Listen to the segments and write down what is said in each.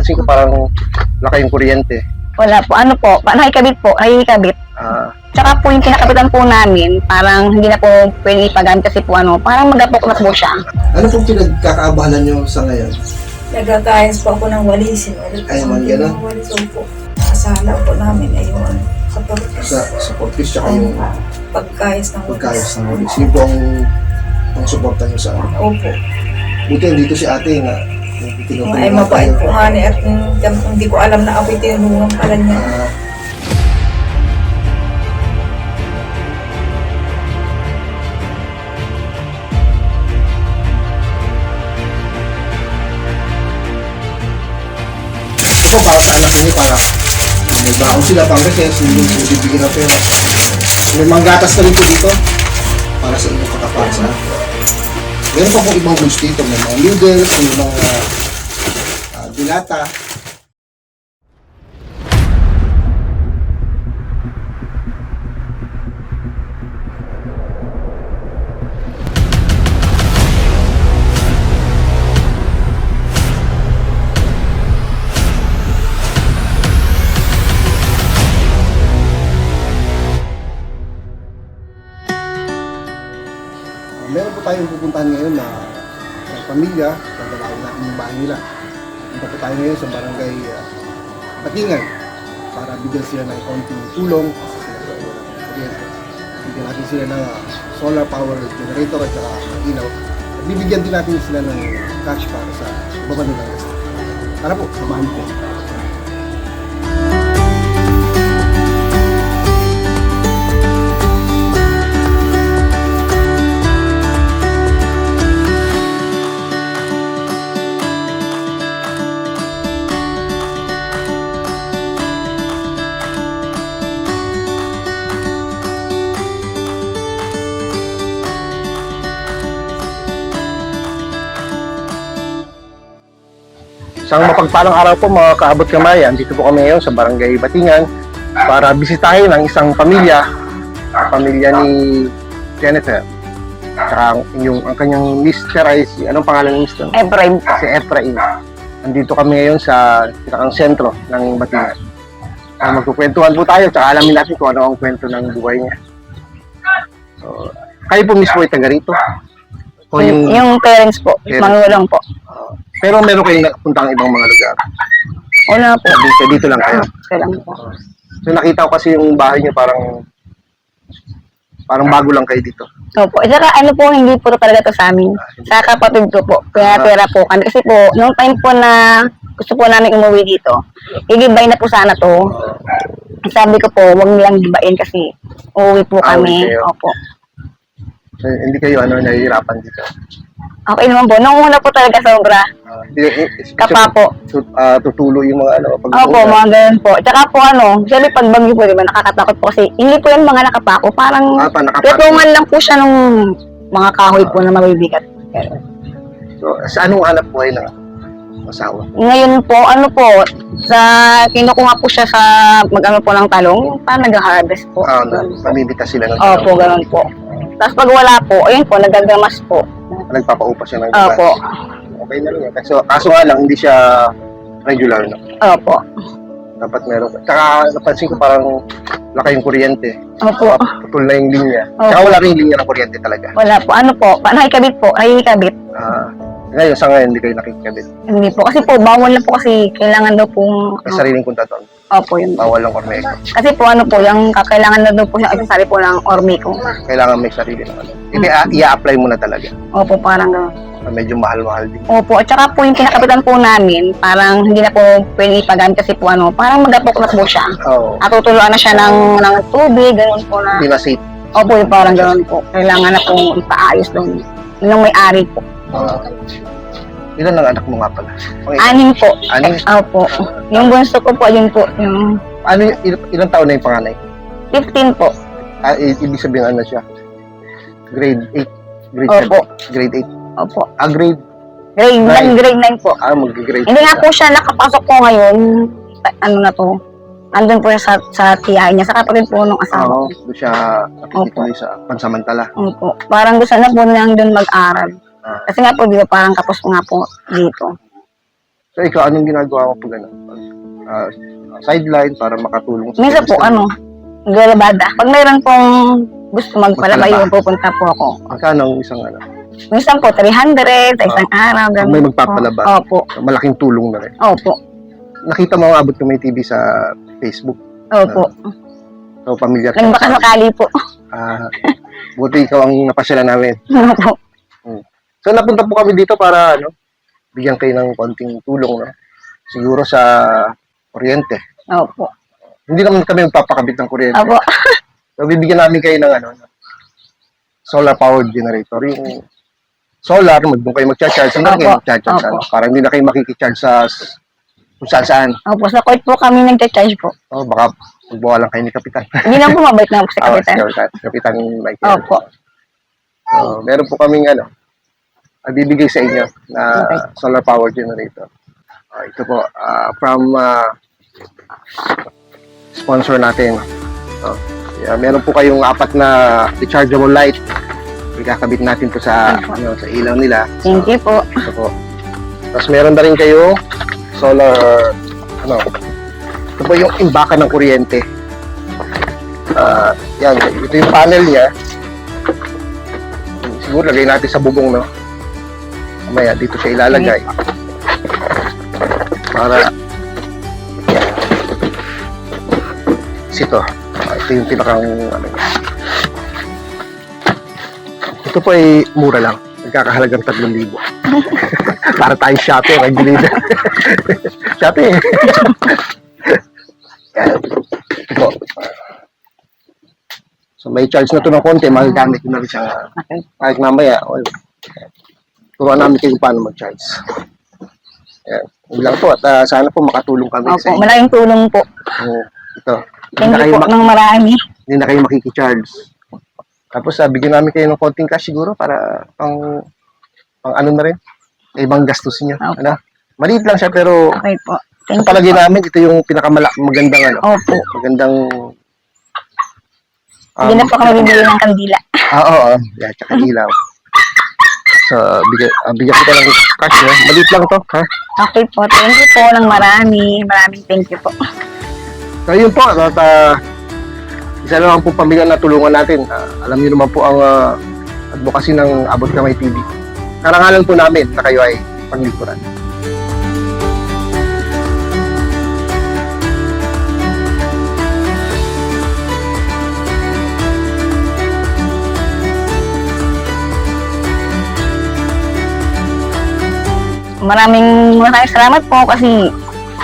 napansin ko parang laki yung kuryente. Wala po. Ano po, pa- nakikabit po, nakikabit. Ah, Tsaka po yung kinakapitan po namin, parang hindi na po pwede ipagamit kasi po ano, parang magapok na po siya. Ano pong pinagkakaabalan nyo sa ngayon? Nagkakayas po ako ng walisin. Ulit Ay, po man, ganun? walisin po. Kasala po namin ay yung ano, sa. Sa support fish tsaka yung pagkayas ng walis. pagkayos ng walis. Yun po ang, ang suporta nyo sa ano. Opo. Buti dito si ate na ay mabait po ni at hindi ko alam na ako'y tinulungan pala niya. Ah, Ito po para sa anak niyo para nagbaon sila pang recess, hindi po bibigyan ng pera. May mga gatas na rin po dito para sa inyong katapansa. Meron pa po ibang goods dito, may mga noodles, may mga ah, dilata. Tayong pupuntahan ngayon na, na pamilya, dadalawin natin yung bahay nila. Punta tayo ngayon sa barangay uh, Patingan para bigyan sila ng konting tulong kasi sila po. Bigyan natin sila ng uh, solar power generator at saka ilaw. At bibigyan din natin sila ng cash para sa baba nilang gasto. Tara po, samahan po. Isang mapagpalang araw po mga kaabot kamayan. Dito po kami ngayon sa Barangay Batingan para bisitahin ang isang pamilya, pamilya ni Jennifer. Saka ang, yung, ang kanyang mister ay si, anong pangalan ni mister? Ephraim po. Si Efrain. Nandito kami ngayon sa pinakang sentro ng Batingan. Uh, magkukwentuhan po tayo, tsaka alamin natin kung ano ang kwento ng buhay niya. So, kayo po mismo ay taga rito? O Yung, yung, parents po, Parents. manulang po. Pero meron kayong napuntang ibang mga lugar? Wala po. Dito, dito lang kayo? Kailan po. So nakita ko kasi yung bahay niyo parang parang bago lang kayo dito. Opo. At saka ano po, hindi po talaga to sa amin. Sa kapatid ko po. Kaya pera po kami. Kasi po, nung time po na gusto po namin umuwi dito, igibay na po sana to. Sabi ko po, wag nilang gibain kasi uuwi po Ah, kami. kayo. Opo. So, hindi kayo ano nahihirapan dito. Okay naman po. Nung una po talaga sobra. Uh, eh, Kapa po. tut, ah, tutulo yung mga ano pag Opo, mga ganun po. Tsaka po ano, sabi pag bagyo po, di ba, nakakatakot po kasi hindi po yan mga nakapako. Parang Ah, pa, tutungan lang po siya ng mga kahoy po na mabibigat. So, sa anong hanap buhay ng asawa? Ngayon po, ano po, sa kinukuha po siya sa mag-ano po ng talong, parang nag-harvest po. Ah, na, pamimita sila ng Opo, ganun po. Tapos pag wala po, ayun po, nagagamas po. nagpapaupa siya ng Opo, Okay na rin. Kaso, kaso nga lang, hindi siya regular. No? opo, Dapat meron. Tsaka napansin ko parang laki yung kuryente. opo. Putol na yung linya. Tsaka wala rin linya ng kuryente talaga. Wala po, ano po, pa- nakikabit po, nakikabit. Ah, ngayon, sa ngayon, hindi kayo nakikabit. Hindi po, kasi po, bawal na po kasi kailangan daw pong, May sariling kontador. opo, yun. Bawal lang korneko. Kasi po, ano po, yung kakailangan na daw po siyang isasali po ng ormiko. Kailangan may sarili ng ano. Hindi, ah, i-apply mo na talaga. Opo, parang gano'n. Ah, Medyo mahal-mahal din. Opo, at saka po yung kinakapitan po namin, parang hindi na po pwede ipagamit kasi po ano, parang magapok na po siya. Oo. At tutuluan na siya ng, ng tubig, gano'n po na. Hindi na safe. Opo, yung parang gano'n po. Kailangan na pong ipaayos doon. Yun ang may-ari po. Ah. ilan ang anak mo nga pala? Pang- Anim po. Anim? Opo. Yung bunso ko po, yun po, yung Ano, y- il- ilang taon na yung panganay? 15 po. Ah, i- ibig sabihin ano siya? Grade 8. Grade Opo. 7. Grade 8. Opo. Ah, grade. Grade 9, Nine. grade 9 po. Ah, mag-grade. Hindi nga po siya nakapasok po ngayon. Ano na to? Andun po siya sa, sa TI niya, sa kapatid po nung asawa Oo, ko. doon siya nakikituloy sa pansamantala. Opo. Parang gusto na po nilang doon mag-aral. Ah. Kasi nga po, di ba parang kapos po nga po dito. So ikaw, anong ginagawa mo pag ano? Ah, sideline para makatulong sa Minsan po, ano, naglalabada. Pag mayroon pong gusto magpalabay, Magpalaba. pupunta po ako. Magkano ang isang ano? Minsan po, 300 sa isang araw. Pag ganun may po. magpapalaba. Opo. Malaking tulong na rin. Opo. Nakita mo ang abot ko may TV sa Facebook. Opo. So, pamilyar ka. Nagbaka sakali po. Ah, buti ikaw ang napasyalan namin. Opo. So, napunta po kami dito para, ano, bigyan kayo ng konting tulong, no? Siguro sa kuryente. Opo. Hindi naman kami magpapakabit ng kuryente. Opo. So, bibigyan namin kayo ng, ano, solar powered generator. Yung solar, mag doon kayo mag-charge. Hindi na kayo Opo. mag-charge. Opo. para hindi na kayo makikicharge sa s- kung saan saan. Opo. Sa court po kami nagcha-charge po. Oh, baka magbawa lang kayo ni Kapitan. Hindi lang po mabait na po sa Ah, kapitan. si Kapitan. Kapitan Michael. Opo. So, meron po kaming ano, ah, bibigay sa inyo na Okay. solar power generator. Ah, ito po, ah, from ah, sponsor natin. Oh, yeah, meron po kayong apat na rechargeable light. Ikakabit natin to sa ano, sa ilaw nila. Thank you po. Ito po. Tapos meron na rin kayo solar ano, ito po yung imbakan ng kuryente. Ah, yan, ito yung panel niya. Siguro lagay natin sa bubong, no? Mamaya, dito siya ilalagay. Para, yan. Kasi ito, ito yung pinakang, ano. Ito po ay mura lang. Nagkakahalagang 3,000. Para tayo Shopee, regulator. Shopee. Yan. Ito. So may charge na to ng konti, magagamit na rin siya Okay. kahit mamaya. Well, turuan namin kayo paano mag-charge. Yan. Yun lang po at ah, sana po makatulong kami Opo. sa inyo. Malaking tulong po. Oo. ito. Hindi Thank you po ng marami. hindi na kayo makikicharge. Tapos ah, bigyan namin kayo ng konting cash siguro para pang pang ano na rin. Sa ibang gastos niyo. Opo. Ano? Maliit lang siya pero Okay po. sa Thank you palagay po. namin ito yung pinakamala magandang ano. Opo. Magandang Hindi na po kami bibili ng kandila. Ah, oo, oo. Yeah, tsaka ilaw. So, bigyan, ah, bigyan kita ng cash, no? Maliit lang to, ha? Okay po. Thank you po ng marami. Maraming thank you po. So, yun po, at ah, isa naman po pamilya na tulungan natin. Ah, alam niyo naman po ang ah, advocacy ng Abot Kamay TV. Karangalan po namin na kayo ay panglikuran. Maraming maraming salamat po kasi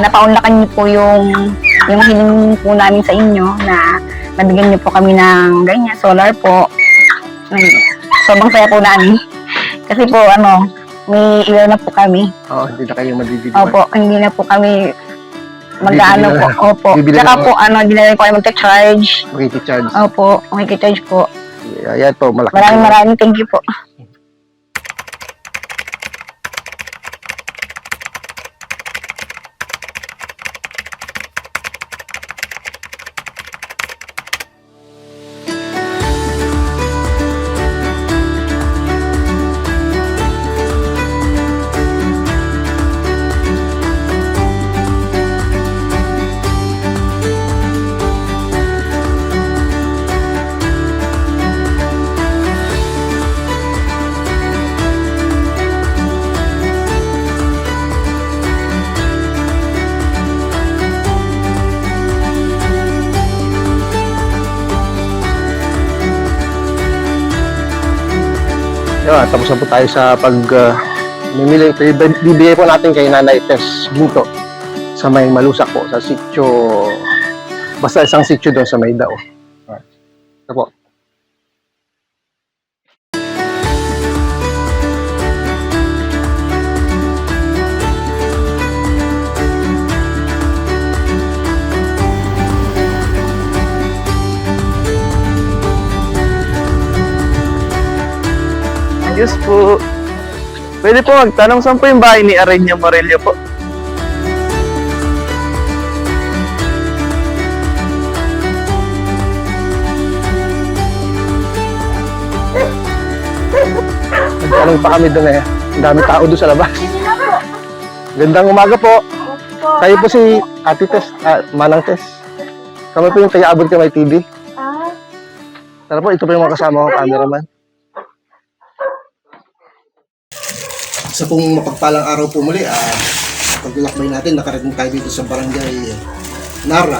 napaunlakan niyo po yung yung hiling po namin sa inyo na nabigyan niyo po kami ng ganyan, solar po. Sobrang saya po namin. Kasi po, ano, may ilaw na po kami. Oo, hindi na kayo madidiliman. Opo, hindi na po kami mag-ano po. Opo. bibili Tsaka na- po, ano, hindi na rin po kayo magta-charge. Makikicharge. Opo, makikicharge po. Ayan po, malaki. Maraming maraming thank you po. Tapos na po tayo sa pag uh, mimili. Bibigay po natin kay Nanay Tess Ginto sa may malusak po, sa sityo, basta isang sityo doon sa may dao. Ah, Ito po. Po. Pwede po magtanong saan po yung bahay ni Arenya Morello po? Nagtanong pa kami doon eh. Ang dami tao doon sa labas. Gandang umaga po. Kayo po si Ate Tess, ah, Manang Tess. Kami po yung taga-abot kamay TV. Tara po, ito po yung mga kasama ko, cameraman. Sa pong mapagpalang araw po muli, ah, paglalakbay natin, nakarating tayo dito sa barangay Nara.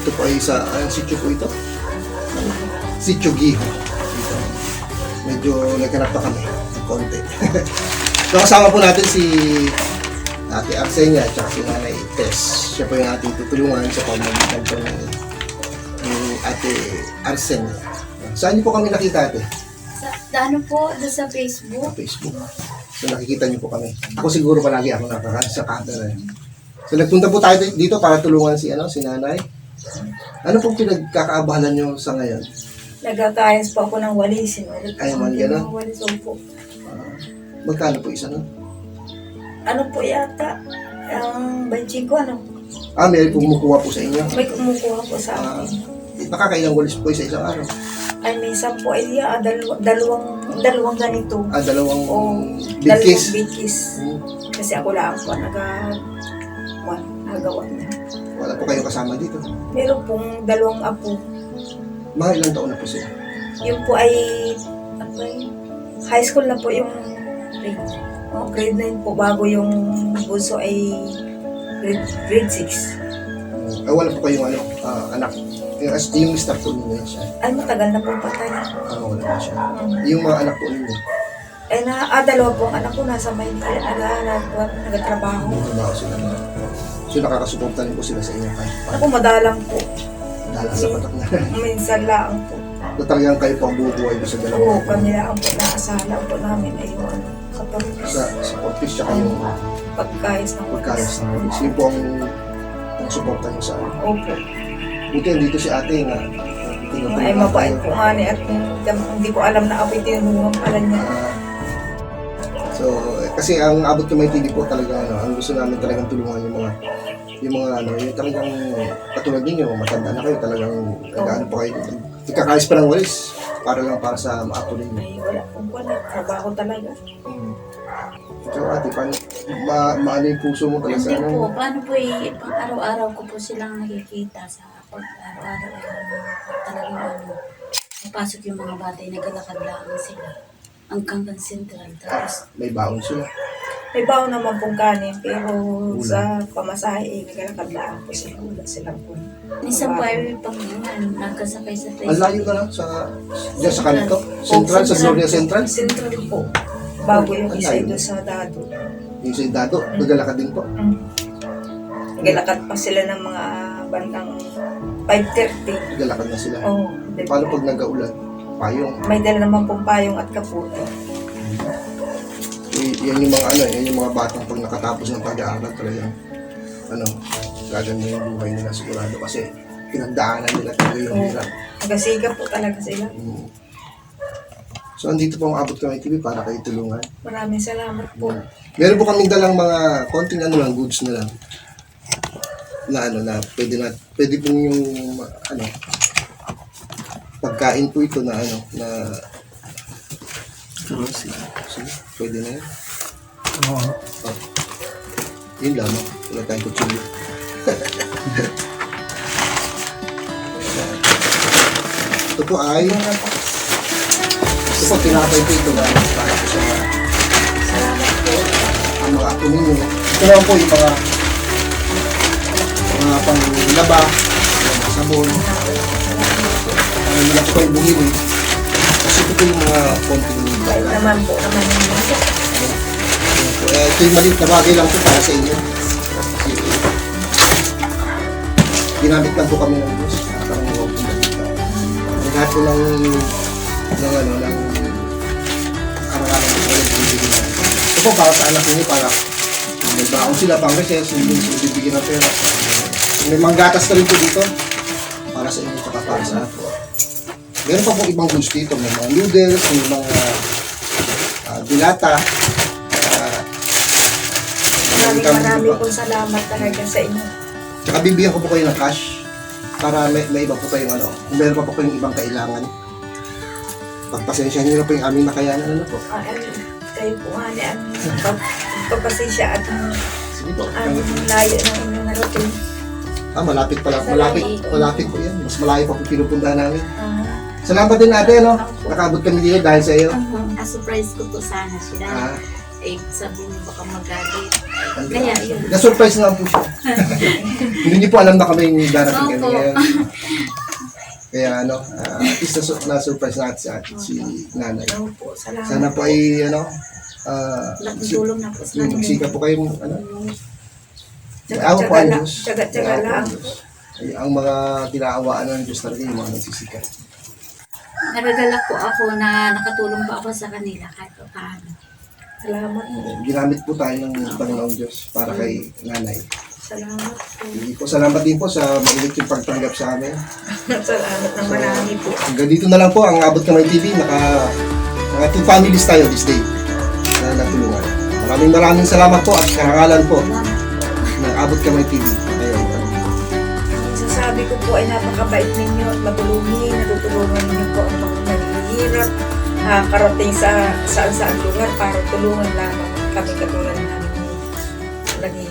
Ito po ay sa, anong sityo po ito? Sityo Giho. Dito. Medyo naghanap pa kami ng konti. so kasama po natin si Ate Arsenia at si Nanay Tess. Siya po yung ating tutulungan sa pamamagitan ng Ate Arsenia. Saan niyo po kami nakita ate? Ano po, doon sa Facebook. sa Facebook. So nakikita niyo po kami. Ako siguro palagi ako nakaka sa camera. eh. So nagpunta po tayo dito para tulungan si ano si Nanay. Ano pong pinagkakaabalan niyo sa ngayon? Nagkakayas po ako ng walisin. Ulit Ay, man, ng walis po. Magkano po isa no? Ano po yata? Ang banching ko, ano? Ah, may kumukuha po sa inyo. May kumukuha po sa Ah, akin. Nakakailang walis po sa isang araw. Ay, minsan po ay ah, dalaw- dalawang, dalawang ganito. Ah, dalawang O, big dalawang bigkis. Hmm. Kasi ako lang po naga, wan, nagawa niya. Wala po kayo kasama dito. Meron pong dalawang apo. Mga ilang taon na po sila. Yung po ay, ano high school na po yung grade, oh, grade 9 po bago yung bunso ay grade, grade 6. Ah, wala po kayong ano, ah, anak. Yung, as- yung staff po ninyo yan siya. Ay, matagal na po patay. Ah, wala na siya. Yung mga anak po ninyo. Eh, na, ah, dalawa po ang anak ko nasa Maynila, naga, naga, nagatrabaho. Trabaho sila. So nakakasuporta rin po sila sa inyo kahit pa. Ako madalang po. Dahil sa patak na. Minsan lang po. So talagang kayo po ang bubuhay doon sa Oo, dalawa. kami lang po naasala po namin ay yung ano, kapag Sa support fish tsaka yung pagkayos ng pagkayos ng walis. Yun po ang, ang suporta niyo sa. Opo. Buti dito si ate na Ay, mabait po ni at hindi ko alam na ako'y tinulungan pala niya. So, kasi ang abot kamay TV po talaga ano, ang gusto namin talagang tulungan yung mga yung mga ano, yung talagang katulad ninyo, matanda na kayo, talagang nag-ano pa kayo, ikakayos pa ng walis para lang para sa maapo ninyo. Ay, wala pong wala. Trabaho talaga. Mm. So ate, paano, ma maano yung puso mo talaga sa Hindi po, ano? paano po eh, pang araw-araw ko po silang nakikita sa pag araw-araw ay talagang ano, napasok yung mga bata, ay naglalakad lang sila hanggang kan central. Tapos, May baon sila. May baon naman pong kanin, pero sa pamasahe, eh, naglalakad lang po sila. Wala silang po. minsan po ay pang ano, nagkasakay sa Ang Facebook. layo ka na sa, diyan sa kanto? Central, sa Gloria Central? Central po. Bago yung Ang isa layo. doon sa dado. Yung sa Dado, naglalakad din po. Naglalakad pa sila ng mga bandang 5.30. Naglalakad na sila. Oo. Paano pag nag-aulan? Payong. May dala naman pong payong at kaputi. Y- yan yung mga ano, yan yung mga batang pag nakatapos ng pag-aaral talagang ano, gaganda yung buhay nila sigurado kasi pinagdaanan nila talaga yung Oo. hirap. Nagasiga po talaga sila. Mm. So andito po ang abot kami TV para kayo tulungan. Maraming salamat po. Meron po kaming dalang mga konting ano lang, goods na lang. Na ano na, pwede na, pwede po yung ano, pagkain po ito na ano, na sige, sige, pwede na yun. Oo. Oh. Yun lamang. Wala tayong kutsilyo. ito po ay, ito po, tinapay po ito na para po sa ang mga apo ninyo. Ito naman po yung mga mga panglaba, mga sabon. Ang po kayo bumili. Kasi ito yung mga konting bagay. naman po naman mga Eh, ito yung maliit na bagay lang po para sa inyo. Ginamit lang po kami ng Diyos. Parang huwag po dito. Lahat po ng ng ano, ng bibigyan natin. Ito po para sa anak niyo para may baon sila pang recess, hindi sila bibigyan ng pera. May manggatas na rin po dito para sa inyo at para sa ato. Meron pa po ibang goods dito. May mga noodles, may mga ah, dilata, ah, Maraming maraming dito pa. pong salamat talaga sa inyo. Tsaka bibigyan ko po kayo ng cash para may, may iba po kayong ano, kung meron pa po kayong ibang kailangan. Pagpasensya niyo na po yung aming nakayanan ano po. Ah, kayo po nga ni ang pagpasensya at ang Sige po. ang layo ng inyong narating. Ah, malapit pala. Malapit, malapit po yan. Mas malayo pa po pinupuntahan namin. Ah, Salamat din natin, no? Nakabot kami dito dahil sa iyo. Ah, surprise ko to sana sila. Ah, Eh, sabi mo baka magalit. Kaya yun. Na-surprise naman po siya. Hindi niyo po alam na kami yung darating kami Opo. ngayon. Kaya ano, ah, at least na- na-surprise natin si, ate, si nanay. ano po, salamat. Sana po ay ano, ah, Laking tulong na po sa kanila. magsika po kayo, ano, Ayaw po ang. Diyos. Ayaw po lang. ang Diyos. Ay, ang mga tinaawaan ng Diyos talaga yung mga nagsisika. Nagagala po ako na nakatulong pa ako sa kanila kahit pa paano. Salamat po. Eh, Ginamit po tayo ng Panginoong Diyos para kay nanay. Salamat po. Hindi po, salamat din po sa mainit yung pagtanggap sa amin. Salamat ng marami po. Hanggang dito na lang po ang Abot Kamay TV. Naka, naka two families tayo this day na natulungan. Maraming maraming salamat po at karangalan po ng Abot Kamay TV. Ayun. Sasabi ko po ay napakabait ninyo at matulungin. Natutulungan ninyo po ang mga naghihirap. Nakakarating sa saan saan lugar para tulungan lamang kami katulad namin. Lagi